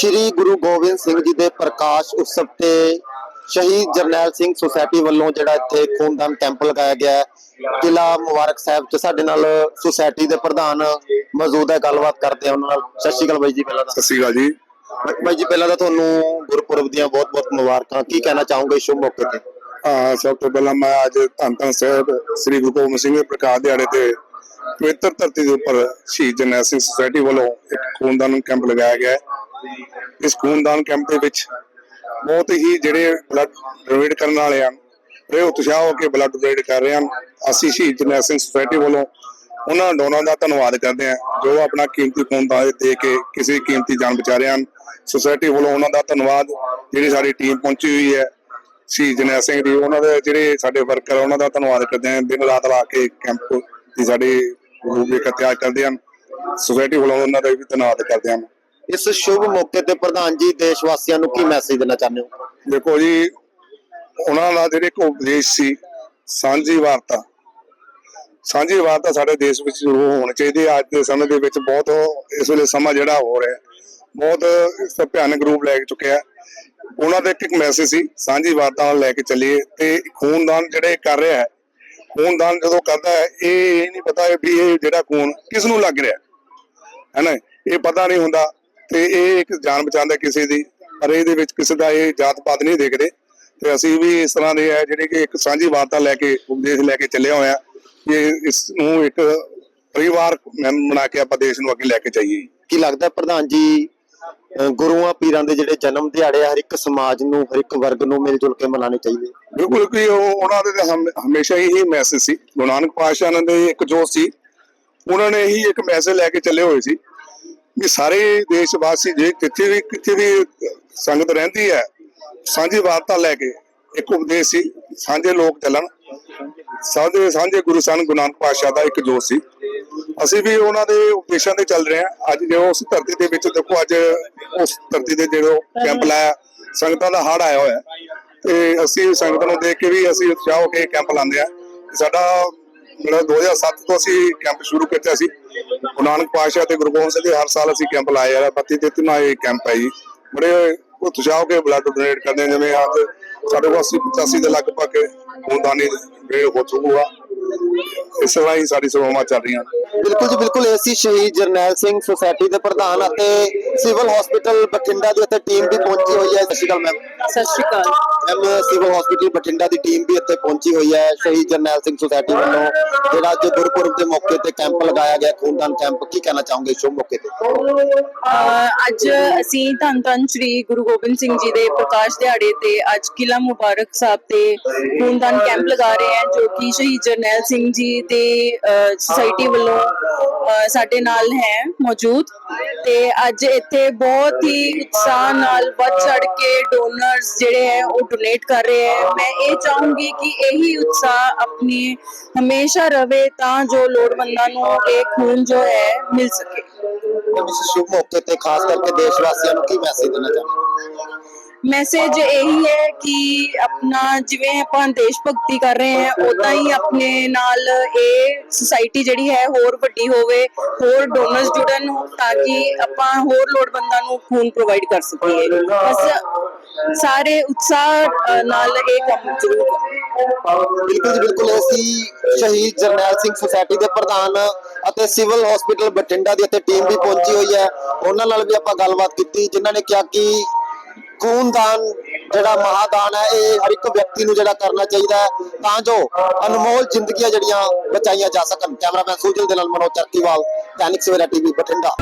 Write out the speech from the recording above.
ਸ਼੍ਰੀ ਗੁਰੂ ਗੋਬਿੰਦ ਸਿੰਘ ਜੀ ਦੇ ਪ੍ਰਕਾਸ਼ ਉਤਸਵ ਤੇ ਸ਼ਹੀਦ ਜਰਨੈਲ ਸਿੰਘ ਸੁਸਾਇਟੀ ਵੱਲੋਂ ਜਿਹੜਾ ਇੱਥੇ ਖੂਨਦਾਨ ਕੈਂਪ ਲਗਾਇਆ ਗਿਆ ਹੈ। ਕਿਲਾ ਮੁਬਾਰਕ ਸਾਹਿਬ ਚ ਸਾਡੇ ਨਾਲ ਸੁਸਾਇਟੀ ਦੇ ਪ੍ਰਧਾਨ ਮੌਜੂਦ ਹੈ। ਗੱਲਬਾਤ ਕਰਦੇ ਆ ਉਹਨਾਂ ਨਾਲ। ਸਤਿ ਸ਼੍ਰੀ ਅਕਾਲ ਬਾਈ ਜੀ ਪਹਿਲਾਂ ਸਤਿ ਸ਼੍ਰੀ ਅਕਾਲ ਜੀ। ਤਾਂ ਬਾਈ ਜੀ ਪਹਿਲਾਂ ਤਾਂ ਤੁਹਾਨੂੰ ਗੁਰਪੁਰਬ ਦੀਆਂ ਬਹੁਤ-ਬਹੁਤ ਮੁਬਾਰਕਾਂ। ਕੀ ਕਹਿਣਾ ਚਾਹੋਗੇ ਸ਼ੁਭ ਮੌਕੇ ਤੇ? ਅਹ ਸਭ ਤੋਂ ਪਹਿਲਾਂ ਮੈਂ ਅੱਜ ਧੰਨ ਧੰਨ ਸਾਹਿਬ ਸ੍ਰੀ ਗੁਰੂ ਗੋਬਿੰਦ ਸਿੰਘ ਦੇ ਪ੍ਰਕਾਸ਼ ਦਿਹਾੜੇ ਤੇ ਪਵਿੱਤਰ ਧਰਤੀ ਦੇ ਉੱਪਰ ਸ਼ਹੀਦ ਜਰਨੈਲ ਸਿੰਘ ਸੁਸਾਇਟੀ ਵੱਲੋਂ ਇੱਕ ਖੂਨਦਾਨ ਕੈਂਪ ਲਗਾਇਆ ਗਿਆ ਹੈ। ਇਸ ਖੂਨਦਾਨ ਕੈਂਪ ਦੇ ਵਿੱਚ ਬਹੁਤ ਹੀ ਜਿਹੜੇ ਬਲੱਡ ਡੋਨੇਟ ਕਰਨ ਵਾਲੇ ਹਨ ਇਹ ਉਤਸ਼ਾਹ ਹੋ ਕੇ ਬਲੱਡ ਡੋਨੇਟ ਕਰ ਰਹੇ ਹਨ। ਅਸੀਂ ਸ਼ਹੀਦ ਜਰਨੈਲ ਸਿੰਘ ਸੁਸਾਇਟੀ ਵੱਲੋਂ ਉਹਨਾਂ ਡੋਨਰਾਂ ਦਾ ਧੰਨਵਾਦ ਕਰਦੇ ਹਾਂ, ਜੋ ਆਪਣਾ ਕੀਮਤੀ ਖੂਨ ਦਾ ਦੇ ਕੇ ਕਿਸੇ ਕੀਮਤੀ ਜਾਨ ਬਚਾ ਰਹੇ ਹਨ। ਸੁਸਾਇਟੀ ਵੱਲੋਂ ਉਹਨਾਂ ਦਾ ਧੰਨਵਾਦ, ਜਿਹੜੀ ਸਾਡੀ ਟੀਮ ਪਹੁੰਚੀ ਹੋਈ ਹੈ, ਸ਼ਹੀਦ ਜਰਨੈਲ ਸਿੰਘ ਦੀ, ਉਹਨਾਂ ਦੇ ਜਿਹੜੇ ਸਾਡੇ ਵਰਕਰ ਉਹਨਾਂ ਦਾ ਧੰਨਵਾਦ ਕਰਦੇ ਹਾਂ। ਦਿਨ ਰਾਤ ਲਾ ਕੇ ਕੈਂਪ ਦੀ ਸਾਡੇ ਰੂਪਰੇਖਾ ਤਿਆਰ ਕਰਦੇ ਹਨ। ਸੁਸਾਇਟੀ ਵੱਲੋਂ ਉਹਨਾਂ ਦਾ ਵੀ ਧੰਨਵਾਦ ਕਰਦੇ ਹਾਂ। ਇਸ ਸ਼ੁਭ ਮੌਕੇ ਤੇ ਪ੍ਰਧਾਨ ਜੀ ਦੇਸ਼ ਵਾਸੀਆਂ ਨੂੰ ਕੀ ਮੈਸੇਜ ਦੇਣਾ ਚਾਹੁੰਦੇ ਹੋ? ਦੇਖੋ ਜੀ, ਉਹਨਾਂ ਦਾ ਜਿਹੜੇ ਇੱਕ ਉਪਦੇਸ਼ ਸੀ, ਸਾਂਝੀ ਵਾਰਤਾ। ਸਾਂਝੀ ਵਾਰਤਾ ਸਾਡੇ ਦੇਸ਼ ਵਿੱਚ ਜ਼ਰੂਰ ਹੋਣੀ ਚਾਹੀਦੀ ਹੈ। ਅੱਜ ਦੇ ਸਮੇਂ ਦੇ ਵਿੱਚ ਬਹੁਤ ਇਸ ਵੇਲੇ ਸਮਾਂ ਜਿਹੜਾ ਹੋ ਰਿਹਾ ਬਹੁਤ ਇਸ ਦਾ ਭਿਆਨਕ ਰੂਪ ਲੈ ਚੁੱਕਿਆ ਉਹਨਾਂ ਦਾ ਇੱਕ ਇੱਕ ਮੈਸੇਜ ਸੀ, ਸਾਂਝੀ ਵਾਰਤਾ ਨਾਲ ਲੈ ਕੇ ਚੱਲੀਏ। ਤੇ ਖੂਨਦਾਨ ਜਿਹੜੇ ਕਰ ਰਿਹਾ ਹੈ, ਖੂਨਦਾਨ ਜਦੋਂ ਕਰਦਾ ਹੈ, ਇਹ ਇਹ ਨਹੀਂ ਪਤਾ ਵੀ ਇਹ ਜਿਹੜਾ ਖੂਨ ਕਿਸ ਨੂੰ ਲੱਗ ਰਿਹਾ ਹੈ। ਹੈ ਨਾ? ਇਹ ਪਤਾ ਨਹੀਂ ਹੁੰਦਾ ਤੇ ਇਹ ਇੱਕ ਜਾਨ ਬਚਾਉਂਦਾ ਕਿਸੇ ਦੀ ਪਰ ਇਹਦੇ ਵਿੱਚ ਕਿਸੇ ਦਾ ਇਹ ਜਾਤ ਪਾਤ ਨਹੀਂ ਦੇਖਦੇ। ਤੇ ਅਸੀਂ ਵੀ ਇਸ ਤਰ੍ਹਾਂ ਦੇ ਹੈ ਜਿਹੜੇ ਕਿ ਇੱਕ ਸਾਂਝੀ ਵਾਰਤਾ ਲੈ ਕੇ ਉਪਦੇਸ਼ ਲੈ ਕੇ ਚੱਲੇ ਹੋਏ ਆ ਕਿ ਇਸ ਨੂੰ ਇੱਕ ਪਰਿਵਾਰ ਬਣਾ ਕੇ ਆਪਾਂ ਦੇਸ਼ ਨੂੰ ਅੱਗੇ ਲੈ ਕੇ ਚਾਹੀਏ ਕੀ ਲੱਗਦਾ ਪ੍ਰਧਾਨ ਜੀ ਗੁਰੂਆਂ ਪੀਰਾਂ ਦੇ ਜਿਹੜੇ ਜਨਮ ਦਿਹਾੜੇ ਆ, ਹਰ ਇੱਕ ਸਮਾਜ ਨੂੰ ਹਰ ਇੱਕ ਵਰਗ ਨੂੰ ਮਿਲ ਜੁਲ ਕੇ ਮਨਾਉਣੇ ਚਾਹੀਦੇ? ਬਿਲਕੁਲ ਕਿ ਉਹ ਉਹਨਾਂ ਦੇ ਹਮੇਸ਼ਾ ਹੀ ਇਹ ਮੈਸੇਜ ਸੀ। ਗੁਰੂ ਨਾਨਕ ਪਾਤਸ਼ਾਹ ਨੇ ਇੱਕ ਜੋ ਸੀ ਉਹਨਾਂ ਨੇ ਹੀ ਇੱਕ ਮੈਸੇਜ ਲੈ ਕੇ ਚੱਲੇ ਹੋਏ ਸੀ। ਕਿ ਸਾਰੇ ਦੇਸ਼ ਵਾਸੀ ਜੇ ਕਿੱਥੇ ਵੀ ਕਿੱਥੇ ਵੀ ਸੰਗਤ ਰਹਿੰਦੀ ਹੈ, ਸਾਂਝੀ ਵਾਰਤਾ ਲੈ ਕੇ ਇੱਕ ਉਪਦੇਸ਼ ਸੀ, ਸਾਂਝੇ ਲੋਕ ਚੱਲਣ। ਸਾਂਝੇ ਸਾਂਝੇ ਗੁਰੂ ਸਨ, ਗੁਰੂ ਨਾਨਕ ਪਾਤਸ਼ਾਹ ਦਾ ਇੱਕ ਜੋਸ਼ ਸੀ। ਅਸੀਂ ਵੀ ਉਹਨਾਂ ਦੇ ਉਪਦੇਸ਼ਾਂ ਤੇ ਚੱਲ ਰਹੇ ਹਾਂ। ਅੱਜ ਜੋ ਉਸ ਧਰਤੀ ਦੇ ਵਿੱਚ ਦੇਖੋ, ਅੱਜ ਉਸ ਧਰਤੀ ਦੇ ਜਿਹੜਾ ਕੈਂਪ ਲਾਇਆ, ਸੰਗਤਾਂ ਦਾ ਹੜ ਆਇਆ ਹੋਇਆ। ਤੇ ਅਸੀਂ ਸੰਗਤਾਂ ਨੂੰ ਦੇਖ ਕੇ ਵੀ ਅਸੀਂ ਉਤਸ਼ਾਹ ਹੋ ਕੇ ਕੈਂਪ ਲਾਉਂਦੇ ਆ ਸਾਡਾ ਜਿਹੜਾ 2007 ਤੋਂ ਅਸੀਂ ਕੈਂਪ ਸ਼ੁਰੂ ਕੀਤਾ ਸੀ, ਗੁਰੂ ਨਾਨਕ ਪਾਤਸ਼ਾਹ ਤੇ ਗੁਰੂ ਗੋਬਿੰਦ ਸਿੰਘ ਦੇ ਹਰ ਸਾਲ ਅਸੀਂ ਕੈਂਪ ਲਾਏ ਆ 32 33ਵਾਂ ਇਹ ਕੈਂਪ ਹੈ ਜੀ। ਬੜੇ ਉਤਸ਼ਾਹ ਕੇ ਬਲੱਡ ਡੋਨੇਟ ਕਰਦੇ ਹਾਂ ਜਿਵੇਂ ਅੱਜ ਸਾਡੇ ਕੋਲ 80 85 ਦੇ ਲਗਭਗ ਖੂਨਦਾਨੀ ਡੋਨੇਟ ਹੋ ਚੁੱਕਾ ਇਸ ਤਰ੍ਹਾਂ ਹੀ ਸਾਡੀ ਸੇਵਾਵਾਂ ਚੱਲ ਰਹੀਆਂ। ਬਿਲਕੁਲ ਜੀ ਬਿਲਕੁਲ ਏਸੀ ਸ਼ਹੀਦ ਜਰਨੈਲ ਸਿੰਘ ਸੁਸਾਇਟੀ ਦੇ ਪ੍ਰਧਾਨ ਅਤੇ ਸਿਵਲ ਹਸਪੀਟਲ ਬਠਿੰਡਾ ਦੀ ਇੱਥੇ ਟੀਮ ਵੀ ਪਹੁੰਚੀ ਹੋਈ ਹੈ। ਸਤਿ ਸ਼੍ਰੀ ਅਕਾਲ ਮੈਮ। ਸਤਿ ਸ਼੍ਰੀ ਅਕਾਲ। ਮੈਮ ਸਿਵਲ ਹਸਪੀਟਲ ਬਠਿੰਡਾ ਦੀ ਟੀਮ ਵੀ ਇੱਥੇ ਪਹੁੰਚੀ ਹੋਈ ਹੈ ਸ਼ਹੀਦ ਜਰਨੈਲ ਸਿੰਘ ਸੁਸਾਇਟੀ ਵੱਲੋਂ। ਜਿਹੜਾ ਅੱਜ ਗੁਰਪੁਰਬ ਦੇ ਮੌਕੇ ਤੇ ਕੈਂਪ ਲਗਾਇਆ ਗਿਆ ਖੂਨਦਾਨ ਕੈਂਪ ਕੀ ਕਹਿਣਾ ਚਾਹੋਗੇ ਸ਼ੁਭ ਮੌਕੇ ਤੇ? ਅੱਜ ਅਸੀਂ ਧੰਨ ਧੰਨ ਸ੍ਰੀ ਗੁਰੂ ਗੋਬਿੰਦ ਸਿੰਘ ਜੀ ਦੇ ਪ੍ਰਕਾਸ਼ ਦਿਹਾੜੇ ਤੇ ਅੱਜ ਕਿਲਾ ਮੁਬਾਰਕ ਸਾਹਿਬ ਤੇ ਖੂਨਦਾਨ ਕੈਂਪ ਲਗਾ ਰਹੇ ਹਾਂ ਜੋ ਕਿ ਸ਼ਹੀਦ ਜਰਨੈਲ ਸਿੰਘ ਜੀ ਦੇ ਸੁਸਾਇਟੀ ਵੱਲੋਂ ਸਾਡੇ ਨਾਲ ਹੈ, ਮੌਜੂਦ। ਤੇ ਅੱਜ ਇੱਥੇ ਬਹੁਤ ਹੀ ਉਤਸ਼ਾਹ ਨਾਲ ਵੱਧ ਚੜ ਕੇ ਡੋਨਰਸ ਜਿਹੜੇ ਹੈ, ਉਹ ਡੋਨੇਟ ਕਰ ਰਹੇ ਹੈ। ਮੈਂ ਇਹ ਚਾਹੂੰਗੀ ਕਿ ਇਹੀ ਉਤਸ਼ਾਹ ਆਪਣੀ ਹਮੇਸ਼ਾ ਰਵੇ ਤਾਂ ਜੋ ਲੋੜਵੰਦਾਂ ਨੂੰ ਇਹ ਖੂਨ ਜੋ ਹੈ, ਮਿਲ ਸਕੇ। ਇਸ ਸ਼ੁਭ ਮੌਕੇ ਤੇ ਖਾਸ ਕਰਕੇ ਦੇਸ਼ ਵਾਸੀਆਂ ਨੂੰ ਕੀ ਮੈਸੇਜ ਦੇਣਾ ਚਾਹੁੰਦੇ ਮੈਸੇਜ ਇਹੀ ਹੈ ਕਿ ਆਪਣਾ ਜਿਵੇਂ ਆਪਾਂ ਦੇਸ਼ ਭਗਤੀ ਕਰ ਰਹੇ ਹਾਂ ਉਦਾਂ ਹੀ ਆਪਣੇ ਨਾਲ ਇਹ ਸੁਸਾਇਟੀ ਜਿਹੜੀ ਹੈ ਹੋਰ ਵੱਡੀ ਹੋਵੇ, ਹੋਰ ਡੋਨਰਸ ਜੁੜਨ ਤਾਂ ਕਿ ਆਪਾਂ ਹੋਰ ਲੋੜਵੰਦਾਂ ਨੂੰ ਖੂਨ ਪ੍ਰੋਵਾਈਡ ਕਰ ਸਕੀਏ। ਬਸ ਸਾਰੇ ਉਤਸ਼ਾਹ ਨਾਲ ਇਹ ਕੰਮ ਜ਼ਰੂਰ ਬਿਲਕੁਲ ਬਿਲਕੁਲ ਇਹ ਸ਼ਹੀਦ ਜਰਨੈਲ ਸਿੰਘ ਸੁਸਾਇਟੀ ਦੇ ਪ੍ਰਧਾਨ ਅਤੇ ਸਿਵਲ ਹਸਪੀਟਲ ਬਠਿੰਡਾ ਦੀ ਇੱਥੇ ਟੀਮ ਵੀ ਪਹੁੰਚੀ ਹੋਈ ਹੈ। ਉਹਨਾਂ ਨਾਲ ਵੀ ਆਪਾਂ ਗੱਲਬਾਤ ਕੀਤੀ, ਜਿਨ੍ਹਾਂ ਨੇ ਕਿਹਾ ਕਿ ਖੂਨਦਾਨ ਜਿਹੜਾ ਮਹਾਦਾਨ ਹੈ, ਇਹ ਹਰ ਇੱਕ ਵਿਅਕਤੀ ਨੂੰ ਜਿਹੜਾ ਕਰਨਾ ਚਾਹੀਦਾ ਹੈ ਤਾਂ ਜੋ ਅਨਮੋਲ ਜ਼ਿੰਦਗੀਆਂ ਜਿਹੜੀਆਂ ਬਚਾਈਆਂ ਜਾ ਸਕਣ। ਕੈਮਰਾਮੈਨ ਸੁਜਲ ਦੇ ਨਾਲ ਮਨੋਜ ਚਰਕੀਵਾਲ ਕੈਨਿਕ ਸਵੇਰਾ ਟੀਵੀ, ਬਠਿੰਡਾ।